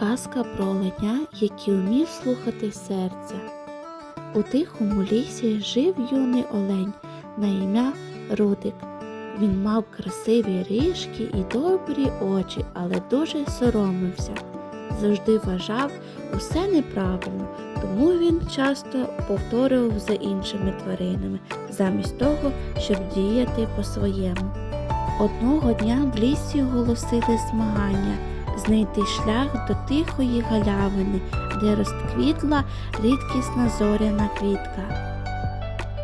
Казка про оленя, який умів слухати серця. У тихому лісі жив юний олень на ім'я Рудик. Він мав красиві ріжки і добрі очі, але дуже соромився. Завжди вважав усе неправильно, тому він часто повторював за іншими тваринами, замість того, щоб діяти по-своєму. Одного дня в лісі оголосили змагання знайти шлях до тихої галявини, де розквітла рідкісна зоряна квітка.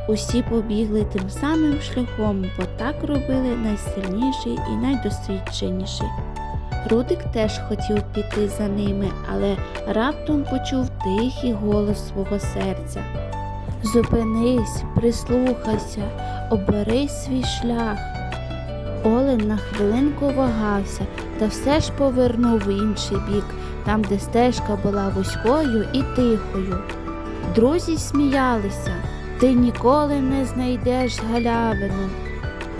Усі побігли тим самим шляхом, бо так робили найсильніші і найдосвідченіші. Рудик теж хотів піти за ними, але раптом почув тихий голос свого серця. Зупинись, прислухайся, обери свій шлях. Олен на хвилинку вагався та все ж повернув в інший бік, там, де стежка була вузькою і тихою. Друзі сміялися, ти ніколи не знайдеш галявину.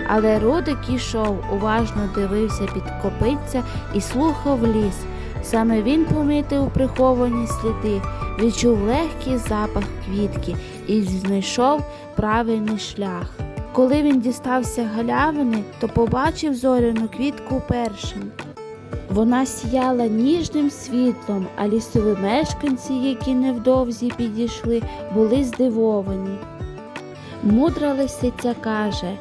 Але Рудик ішов, уважно дивився під копиця і слухав ліс. Саме він помітив приховані сліди, відчув легкий запах квітки і знайшов правильний шлях. Коли він дістався галявини, то побачив зоряну квітку першим. Вона сіяла ніжним світлом, а лісові мешканці, які невдовзі підійшли, були здивовані. Мудра лисиця каже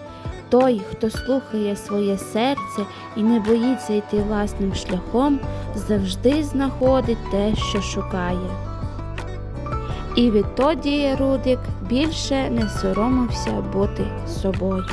той, хто слухає своє серце і не боїться йти власним шляхом, завжди знаходить те, що шукає. І відтоді Рудик більше не соромився бути собою.